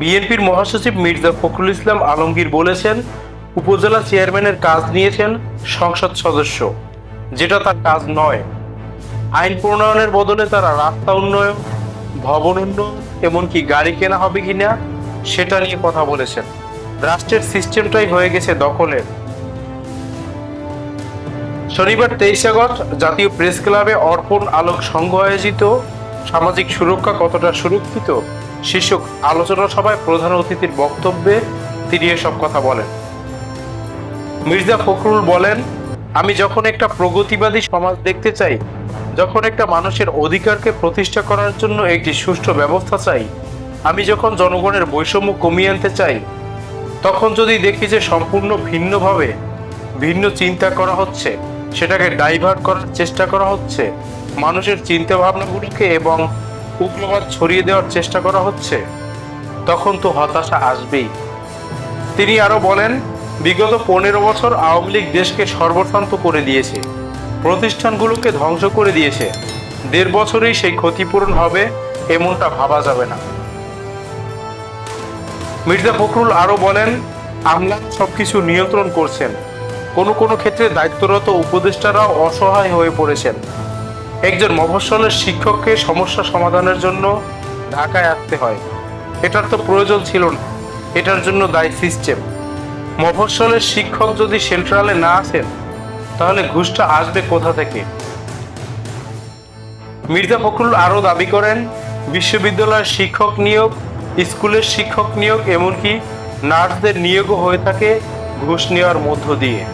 বিএনপির মহাসচিব মির্জা ফখরুল ইসলাম আলমগীর বলেছেন, উপজেলা চেয়ারম্যানের কাজ নিয়েছেন সংসদ সদস্য, যেটা তার কাজ নয়। আইন প্রণয়নের বদলে তারা রাস্তা উন্নয়ন, ভবন উন্নয়ন, এমনকি গাড়ি কেনা হবে কিনা, সেটা নিয়ে কথা বলেছেন। রাষ্ট্রের সিস্টেমটাই হয়ে গেছে দখলের। শনিবার তেইশ আগস্ট জাতীয় প্রেস ক্লাবে অর্পণ আলোক সংঘ আয়োজিত সামাজিক সুরক্ষা কতটা সুরক্ষিত শীর্ষক আলোচনা সভায় প্রধান অতিথির বক্তব্যে তিনি এসব কথা বলেন। মির্জা ফখরুল বলেন, আমি যখন একটা প্রগতিবাদী সমাজ দেখতে চাই, যখন একটা মানুষের অধিকারকে প্রতিষ্ঠা করার জন্য একটি সুষ্ঠু ব্যবস্থা চাই, আমি যখন জনগণের বৈষম্য কমিয়ে আনতে চাই, তখন যদি দেখি যে সম্পূর্ণ ভিন্নভাবে ভিন্ন চিন্তা করা হচ্ছে, সেটাকে ডাইভার্ট করার চেষ্টা করা হচ্ছে, মানুষের চিন্তা ভাবনাগুলোকে এবং উগ্রবাদ ছড়িয়ে দেওয়ার চেষ্টা করা হচ্ছে, তখন তো হতাশা আসবেই। তিনি আরও বলেন, বিগত পনেরো বছর আওয়ামী লীগ দেশকে সর্বশান্ত করে দিয়েছে, প্রতিষ্ঠানগুলোকে ধ্বংস করে দিয়েছে। দেড় বছরেই সেই ক্ষতিপূরণ হবে এমনটা ভাবা যাবে না। মির্জা ফখরুল আরও বলেন আমলা সবকিছু নিয়ন্ত্রণ করছেন। কোনো কোনো ক্ষেত্রে দায়িত্বরত উপদেষ্টারাও অসহায় হয়ে পড়েছেন। একজন মফস্বলের শিক্ষককে সমস্যা সমাধানের জন্য ঢাকায় আসতে হয়। এটার তো প্রয়োজন ছিল না। এটার জন্য দায়ী সিস্টেম মফস্বলের শিক্ষক যদি সেন্ট্রালে না আসেন, তাহলে ঘুষটা আসবে কোথা থেকে? মির্জা ফখরুল আরও দাবি করেন, বিশ্ববিদ্যালয়ের শিক্ষক নিয়োগ, স্কুলের শিক্ষক নিয়োগ, এমনকি নার্সদের নিয়োগও হয়ে থাকে ঘুষ নেওয়ার মধ্য দিয়ে।